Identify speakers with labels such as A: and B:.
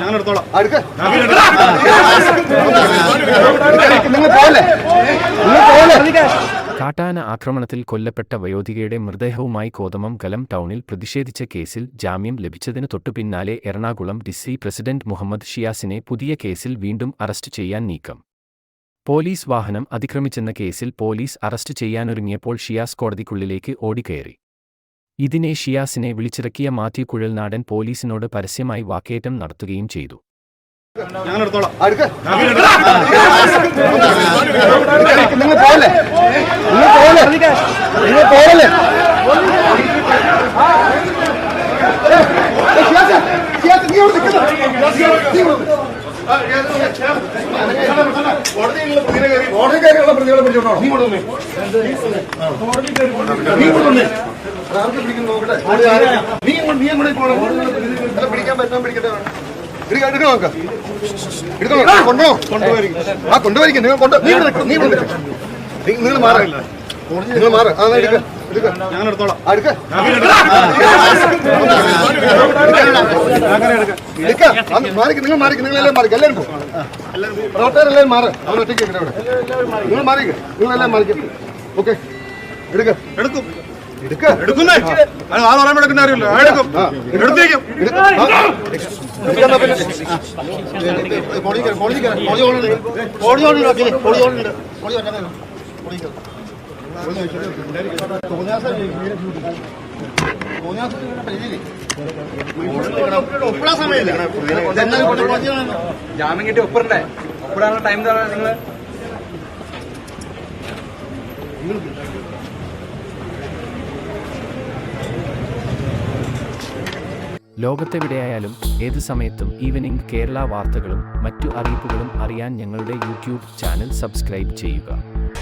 A: ഞാൻ എടുത്തോളാം
B: നിങ്ങൾ പോലെ നിങ്ങൾ പോലെ
C: കാട്ടാന ആക്രമണത്തിൽ കൊല്ലപ്പെട്ട വയോധികയുടെ മൃതദേഹവുമായി കോതമം ഗലം ടൗണിൽ പ്രതിഷേധിച്ച കേസിൽ ജാമ്യം ലഭിച്ചതിന് തൊട്ടുപിന്നാലെ എറണാകുളം ഡിസി പ്രസിഡന്റ് മുഹമ്മദ് ഷിയാസിനെ പുതിയ കേസിൽ വീണ്ടും അറസ്റ്റ് ചെയ്യാൻ നീക്കം. പോലീസ് വാഹനം അതിക്രമിച്ചെന്ന കേസിൽ പോലീസ് അറസ്റ്റ് ചെയ്യാനൊരുങ്ങിയപ്പോൾ ഷിയാസ് കോടതിക്കുള്ളിലേക്ക് ഓടിക്കയറി. ഇതിനെ ഷിയാസിനെ വിളിച്ചിറക്കിയ മാത്യു കുഴൽനാടൻ പോലീസിനോട് പരസ്യമായി വാക്കേറ്റം നടത്തുകയും ചെയ്തു.
B: നിങ്ങൾ കോടതി കയറിയുള്ള പ്രതികളെ പിടിച്ചോണ്ടോ നീ കൊണ്ടുവന്നേ നീ കൊണ്ടുവന്നേ നീ നീ അങ്ങോട്ട് പോകണം പിടിക്കാൻ പറ്റാൻ പിടിക്കട്ടെ എടുക്കാം നോക്കാം എടുക്കണം കൊണ്ടോ കൊണ്ടുപോയിരിക്കും ആ കൊണ്ടുപോയിരിക്കും നിങ്ങൾ കൊണ്ട് നീ നീ നിങ്ങൾ മാറില്ല നിങ്ങൾ മാറ ആ എടുക്ക. എടുക്ക
A: ഞാൻ എടുത്തോളാം
B: എടുക്ക. എടുക്ക മാറിക്ക് നിങ്ങൾ മാറിക്ക് നിങ്ങൾ എല്ലാം മാറിക്ക് എല്ലാവരും പോകും പ്രവർത്തകരെല്ലാവരും മാറ് അവൻ ഒറ്റയ്ക്ക് ഇവിടെ നിങ്ങൾ മാറിക്ക് നിങ്ങൾ എല്ലാം മാറിക്കും ഓക്കെ എടുക്ക
A: എടുക്കും
B: എടുക്ക
D: ജാമ്യം കിട്ടി ഒപ്പിടണ്ടേ ഒപ്പിടാനുള്ള ടൈം നിങ്ങൾ
C: ലോകത്തെവിടെയായാലും ഏത് സമയത്തും ഈവനിംഗ് കേരള വാർത്തകളും മറ്റു അറിയിപ്പുകളും അറിയാൻ ഞങ്ങളുടെ യൂട്യൂബ് ചാനൽ സബ്സ്ക്രൈബ് ചെയ്യുക.